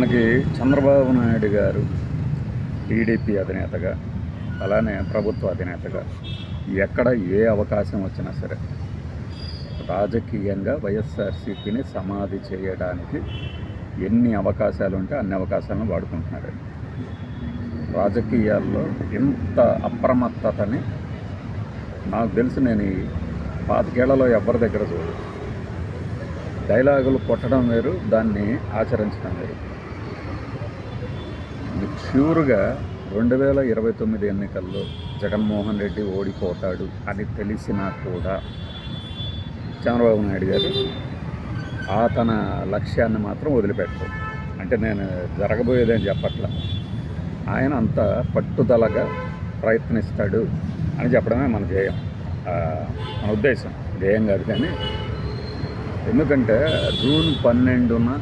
మనకి చంద్రబాబు నాయుడు గారు టీడీపీ అధినేతగా అలానే ప్రభుత్వ అధినేతగా ఎక్కడ ఏ అవకాశం వచ్చినా సరే రాజకీయంగా వైఎస్ఆర్సీపీని సమాధి చేయడానికి ఎన్ని అవకాశాలు ఉంటే అన్ని అవకాశాలను వాడుకుంటున్నారు రాజకీయాల్లో ఇంత అప్రమత్తతని నాకు తెలిసి నేను ఈ పాతికేళ్ళలో ఎవరి దగ్గర చూడు డైలాగులు కొట్టడం వేరు దాన్ని ఆచరించడం వేరు. ష్యూర్గా రెండు వేల ఇరవై తొమ్మిది ఎన్నికల్లో జగన్మోహన్ రెడ్డి ఓడిపోతాడు అని తెలిసినా కూడా చంద్రబాబు నాయుడు గారు ఆ తన లక్ష్యాన్ని మాత్రం వదిలిపెట్టాడు అంటే నేను జరగబోయేదని చెప్పట్లా. ఆయన అంత పట్టుదలగా ప్రయత్నిస్తాడు అని చెప్పడమే మన ధ్యేయం. మన ఉద్దేశం. ధ్యేయం కాదు కానీ ఎందుకంటే జూన్ పన్నెండున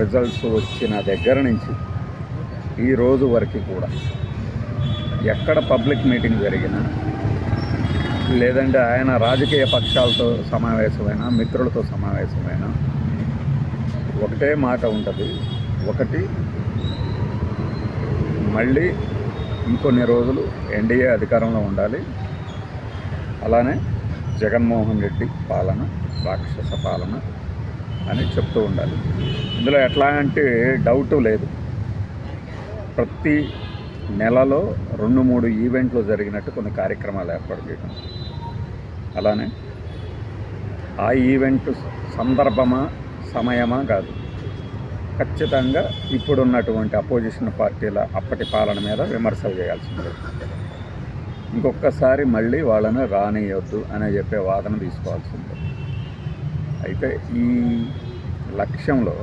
రిజల్ట్స్ వచ్చిన దగ్గర నుంచి ఈ రోజు వరకు కూడా ఎక్కడ పబ్లిక్ మీటింగ్ జరిగినా లేదంటే ఆయన రాజకీయ పక్షాలతో సమావేశమైనా మిత్రులతో సమావేశమైనా ఒకటే మాట ఉంటుంది. ఒకటి మళ్ళీ ఇంకొన్ని రోజులు ఎన్డీఏ అధికారంలో ఉండాలి. అలానే జగన్మోహన్ రెడ్డి పాలన రాక్షస పాలన అని చెప్తూ ఉండాలి. ఇందులో ఎట్లాంటి డౌటు లేదు. ప్రతి నెలలో రెండు మూడు ఈవెంట్లు జరిగినట్టు కొన్ని కార్యక్రమాలు ఏర్పాటు చేయడం అలానే ఆ ఈవెంట్ సందర్భమా సమయమా కాదు. ఖచ్చితంగా ఇప్పుడున్నటువంటి అపోజిషన్ పార్టీల అప్పటి పాలన మీద విమర్శలు చేయాల్సిందే. ఇంకొకసారి మళ్ళీ వాళ్ళని రానియొద్దు అని చెప్పే వాదన తీసుకోవాల్సిందే. అయితే ఈ లక్ష్యంలో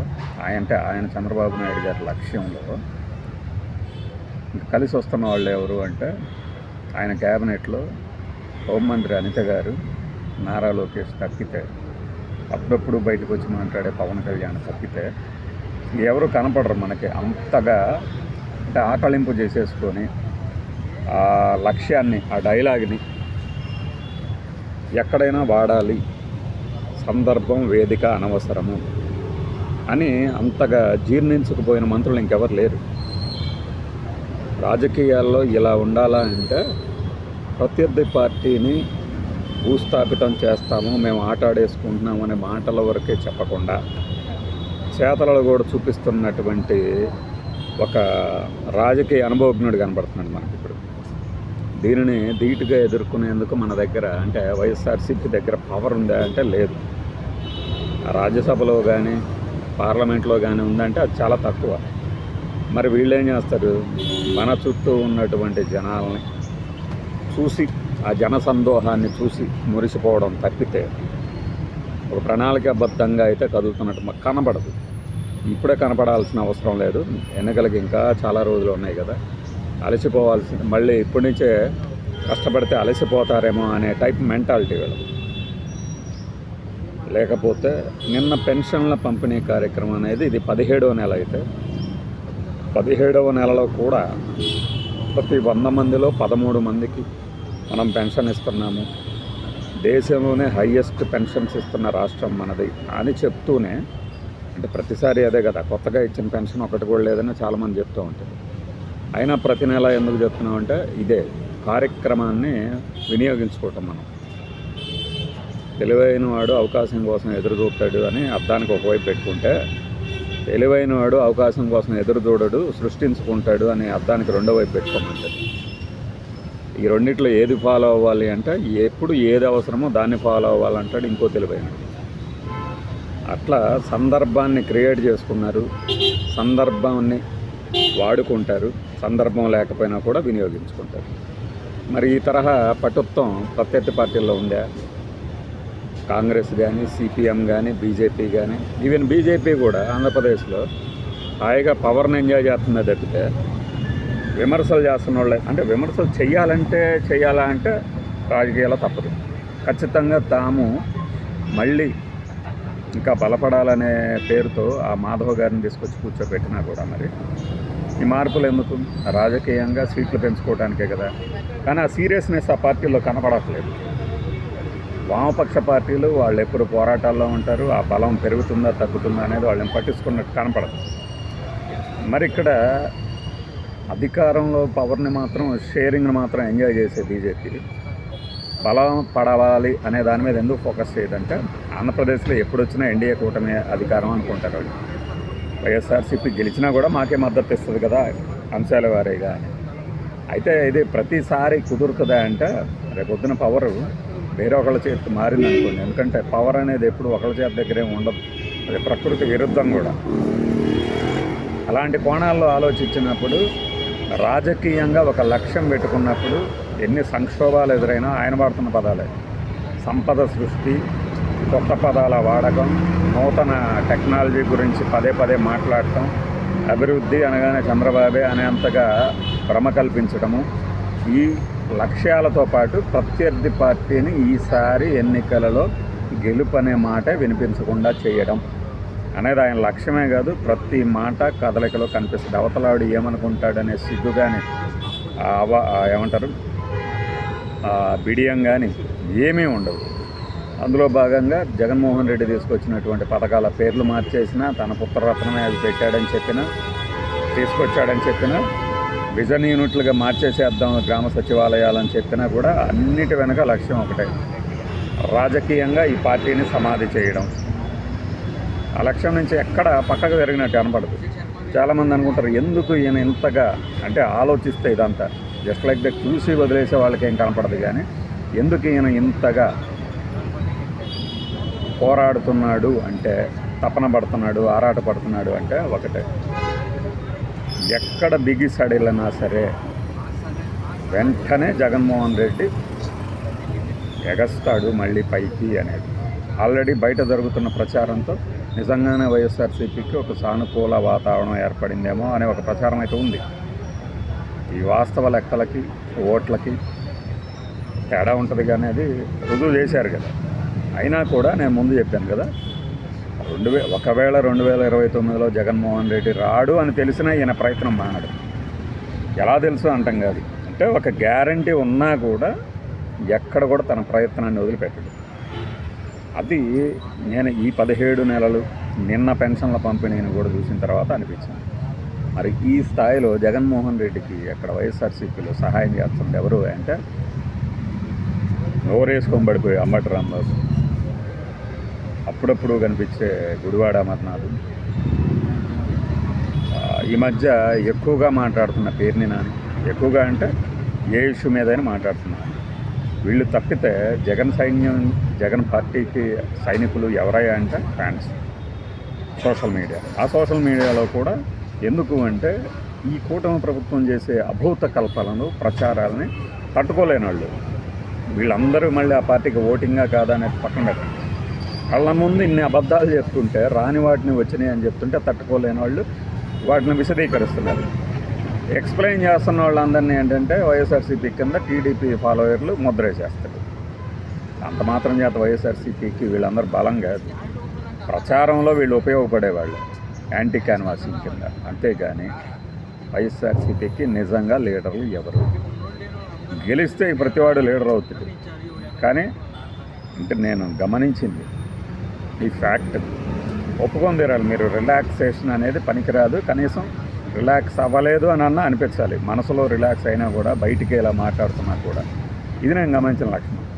ఆయన అంటే ఆయన చంద్రబాబు నాయుడు గారి లక్ష్యంలో కలిసి వస్తున్న వాళ్ళు ఎవరు అంటే ఆయన క్యాబినెట్లో హోంమంత్రి అనిత గారు నారా లోకేష్ తప్పితే అప్పుడప్పుడు బయటకు వచ్చి మాట్లాడే పవన్ కళ్యాణ్ తప్పితే ఎవరు కనపడరు మనకి. అంతగా అంటే ఆకలింపు చేసేసుకొని ఆ లక్ష్యాన్ని ఆ డైలాగ్ని ఎక్కడైనా వాడాలి. సందర్భం వేదిక అనవసరము అని అంతగా జీర్ణించుకుపోయిన మంత్రులు ఇంకెవరు లేరు. రాజకీయాల్లో ఇలా ఉండాలా అంటే ప్రత్యర్థి పార్టీని భూస్థాపితం చేస్తాము మేము ఆటాడేసుకుంటున్నాం అనే మాటల వరకే చెప్పకుండా చేతలలో కూడా చూపిస్తున్నటువంటి ఒక రాజకీయ అనుభవజ్ఞుడు కనబడుతున్నాడు మనకి ఇప్పుడు. దీనిని ధీటుగా ఎదుర్కొనేందుకు మన దగ్గర అంటే వైఎస్ఆర్సీపీ దగ్గర పవర్ ఉందా అంటే లేదు. రాజ్యసభలో కానీ పార్లమెంట్లో కానీ ఉందంటే అది చాలా తక్కువ. మరి వీళ్ళు ఏం చేస్తారు? మన చుట్టూ ఉన్నటువంటి జనాల్ని చూసి ఆ జన సందోహాన్ని చూసి మురిసిపోవడం తప్పితే ఒక ప్రణాళికాబద్ధంగా అయితే కదులుతున్నట్టు మాకు కనబడదు. ఇప్పుడే కనపడాల్సిన అవసరం లేదు. ఎన్నికలకి ఇంకా చాలా రోజులు ఉన్నాయి కదా. అలసిపోవాల్సిన మళ్ళీ ఇప్పటి నుంచే కష్టపడితే అలసిపోతారేమో అనే టైప్ మెంటాలిటీ వీళ్ళది. లేకపోతే నిన్న పెన్షన్ల పంపిణీ కార్యక్రమం అనేది ఇది పదిహేడో నెల అయితే పదిహేడవ నెలలో కూడా ప్రతి వంద మందిలో పదమూడు మందికి మనం పెన్షన్ ఇస్తున్నాము. దేశంలోనే హయ్యెస్ట్ పెన్షన్స్ ఇస్తున్న రాష్ట్రం మనది అని చెప్తూనే అంటే ప్రతిసారి అదే కదా కొత్తగా ఇచ్చిన పెన్షన్ ఒకటి కూడా లేదని చాలామంది చెప్తూ ఉంటారు. అయినా ప్రతి నెల ఎందుకు చెప్తున్నామంటే ఇదే కార్యక్రమాన్ని వినియోగించుకోవటం మనం. తెలివైన వాడు అవకాశం కోసం ఎదురు చూస్తాడు అని అర్థానికి ఒకవైపు పెట్టుకుంటే తెలివైన వాడు అవకాశం కోసం ఎదురు చూడడు సృష్టించుకుంటాడు అనే అర్థానికి రెండో వైపు పెట్టుకోమంటారు. ఈ రెండిట్లో ఏది ఫాలో అవ్వాలి అంటే ఎప్పుడు ఏది అవసరమో దాన్ని ఫాలో అవ్వాలంటాడు ఇంకో తెలివైన. అట్లా సందర్భాన్ని క్రియేట్ చేసుకున్నారు సందర్భాన్ని వాడుకుంటారు సందర్భం లేకపోయినా కూడా వినియోగించుకుంటారు. మరి ఈ తరహా పటుత్వం ప్రత్యర్థి పార్టీల్లో ఉందా? కాంగ్రెస్ కానీ సిపిఎం కానీ బీజేపీ కానీ ఈవెన్ బీజేపీ కూడా ఆంధ్రప్రదేశ్లో హాయిగా పవర్ని ఎంజాయ్ చేస్తుంది తప్పితే విమర్శలు చేస్తున్న వాళ్ళే అంటే విమర్శలు చేయాలంటే చేయాలా అంటే రాజకీయాల తప్పదు. ఖచ్చితంగా తాము మళ్ళీ ఇంకా బలపడాలనే పేరుతో ఆ మాధవ్ గారిని తీసుకొచ్చి కూర్చోబెట్టినా కూడా మరి ఈ మార్పులు ఎందుకు? రాజకీయంగా సీట్లు పెంచుకోవడానికే కదా. కానీ ఆ సీరియస్నెస్ ఆ పార్టీలో కనపడట్లేదు. వామపక్ష పార్టీలు వాళ్ళు ఎప్పుడు పోరాటాల్లో ఉంటారు ఆ బలం పెరుగుతుందా తగ్గుతుందా అనేది వాళ్ళని పట్టించుకున్నట్టు కనపడదు. మరి ఇక్కడ అధికారంలో పవర్ని మాత్రం షేరింగ్ని మాత్రం ఎంజాయ్ చేసే బీజేపీ బలం పడవాలి అనే దాని మీద ఎందుకు ఫోకస్ చేయదంటే ఆంధ్రప్రదేశ్లో ఎప్పుడు వచ్చినా ఎన్డీఏ కూటమి అధికారం అనుకుంటారు వాళ్ళు. వైఎస్ఆర్సీపీ గెలిచినా కూడా మాకే మద్దతు ఇస్తుంది కదా అంశాల వారీగా అయితే ఇది ప్రతిసారి కుదురుతుందా అంటే రేపొద్దున పవరు వేరే ఒకళ్ళ చేతికి మారింది అనుకోండి ఎందుకంటే పవర్ అనేది ఎప్పుడు ఒకళ్ళ చేతి దగ్గరే ఉండదు. అది ప్రకృతి విరుద్ధం కూడా. అలాంటి కోణాల్లో ఆలోచించినప్పుడు రాజకీయంగా ఒక లక్ష్యం పెట్టుకున్నప్పుడు ఎన్ని సంక్షోభాలు ఎదురైనా ఆయన వాడుతున్న పదాలే. సంపద సృష్టి కొత్త పదాల వాడకం నూతన టెక్నాలజీ గురించి పదే పదే మాట్లాడటం అభివృద్ధి అనగానే చంద్రబాబే అనేంతగా భ్రమ కల్పించడము ఈ లక్ష్యాలతో పాటు ప్రత్యర్థి పార్టీని ఈసారి ఎన్నికలలో గెలుపు అనే మాట వినిపించకుండా చేయడం అనేది ఆయన లక్ష్యమే కాదు. ప్రతి మాట కదలికలో కనిపిస్తుంది. అవతలాడు ఏమనుకుంటాడనే సిగ్గు కానీ అవ ఏమంటారు? బిడియం కానీ ఏమీ ఉండవు అందులో భాగంగా జగన్మోహన్ రెడ్డి తీసుకొచ్చినటువంటి పథకాల పేర్లు మార్చేసినా తన పుత్రరత్నమే అది పెట్టాడని చెప్పినా తీసుకొచ్చాడని చెప్పినా విజన్ యూనిట్లుగా మార్చేసేద్దాం గ్రామ సచివాలయాలని చెప్పినా కూడా అన్నిటి వెనక లక్ష్యం ఒకటే. రాజకీయంగా ఈ పార్టీని సమాధి చేయడం. ఆ లక్ష్యం నుంచి ఎక్కడ పక్కకు జరిగినట్టు కనపడదు. చాలామంది అనుకుంటారు ఎందుకు ఈయన ఇంతగా అంటే ఆలోచిస్తే ఇదంతా. జస్ట్ లైక్ ద చూసి వదిలేసే వాళ్ళకి ఏం కనపడదు కానీ ఎందుకు ఈయన ఇంతగా పోరాడుతున్నాడు అంటే తపన పడుతున్నాడు ఆరాట పడుతున్నాడు అంటే ఒకటే. ఎక్కడ దిగి సరే వెంటనే జగన్మోహన్ రెడ్డి ఎగస్తాడు మళ్ళీ పైకి అనేది. ఆల్రెడీ బయట జరుగుతున్న ప్రచారంతో నిజంగానే వైఎస్ఆర్సీపీకి ఒక సానుకూల వాతావరణం ఏర్పడిందేమో అనే ఒక ప్రచారం అయితే ఉంది. ఈ వాస్తవ లెక్కలకి ఓట్లకి తేడా ఉంటుంది కానీ అది రుజువు చేశారు కదా. అయినా కూడా నేను ముందు చెప్పాను కదా రెండు వే ఒకవేళ రెండు వేల ఇరవై తొమ్మిదిలో జగన్మోహన్ రెడ్డి రాడు అని తెలిసినా ఈయన ప్రయత్నం మానడు. ఎలా తెలుసు అంటాం కాదు. అంటే ఒక గ్యారంటీ ఉన్నా కూడా ఎక్కడ కూడా తన ప్రయత్నాన్ని వదిలిపెట్టడు. అది నేను ఈ పదిహేడు నెలలు నిన్న పెన్షన్ల పంపిణీని కూడా చూసిన తర్వాత అనిపించింది. మరి ఈ స్థాయిలో జగన్మోహన్ రెడ్డికి అక్కడ వైఎస్ఆర్సీపీలో సహాయం చేస్తుంది ఎవరు అంటే నోరేసుకొని పడిపోయి అంబటి రాంబాబు అప్పుడప్పుడు కనిపించే గుడివాడ అమర్నాథ్. ఈ మధ్య ఎక్కువగా మాట్లాడుతున్న పేరుని నాని. ఎక్కువగా అంటే ఏ ఇష్యూ మీదైనా మాట్లాడుతున్నాను వీళ్ళు తప్పితే జగన్ సైన్యం జగన్ పార్టీకి సైనికులు ఎవరయ్యా అంటే ఫ్యాన్స్ సోషల్ మీడియా. ఆ సోషల్ మీడియాలో కూడా ఎందుకు అంటే ఈ కూటమి ప్రభుత్వం చేసే అభూత కల్పనలు ప్రచారాలని తట్టుకోలేని వాళ్ళు. వీళ్ళందరూ మళ్ళీ ఆ పార్టీకి ఓటింగా కాదా అనేది పక్కన పెట్టండి. కళ్ళ ముందు ఇన్ని అబద్ధాలు చెప్తుంటే రాని వాటిని వచ్చినాయి అని చెప్తుంటే తట్టుకోలేని వాళ్ళు వాటిని విశదీకరిస్తున్నారు. ఎక్స్ప్లెయిన్ చేస్తున్న వాళ్ళందరినీ ఏంటంటే వైఎస్ఆర్సీపీ కింద టీడీపీ ఫాలోయర్లు ముద్రేసేస్తారు. అంత మాత్రం చేత వైఎస్ఆర్సీపీకి వీళ్ళందరూ బలం కాదు. ప్రచారంలో వీళ్ళు ఉపయోగపడేవాళ్ళు యాంటీ క్యాన్వాసింగ్ కింద. అంతేగాని వైఎస్ఆర్సీపీకి నిజంగా లీడర్లు ఎవరు? గెలిస్తే ప్రతివాడు లీడర్ అవుతుంది కానీ అంటే నేను గమనించింది ఈ ఫ్యాక్ట్ ఒప్పుకొని తీరాలి. మీరు రిలాక్సేషన్ అనేది పనికిరాదు. కనీసం రిలాక్స్ అవ్వలేదు అని అన్నా అనిపించాలి. మనసులో రిలాక్స్ అయినా కూడా బయటికి ఇలా మాట్లాడుతున్నా కూడా. ఇది నేను గమనించిన లక్షణం.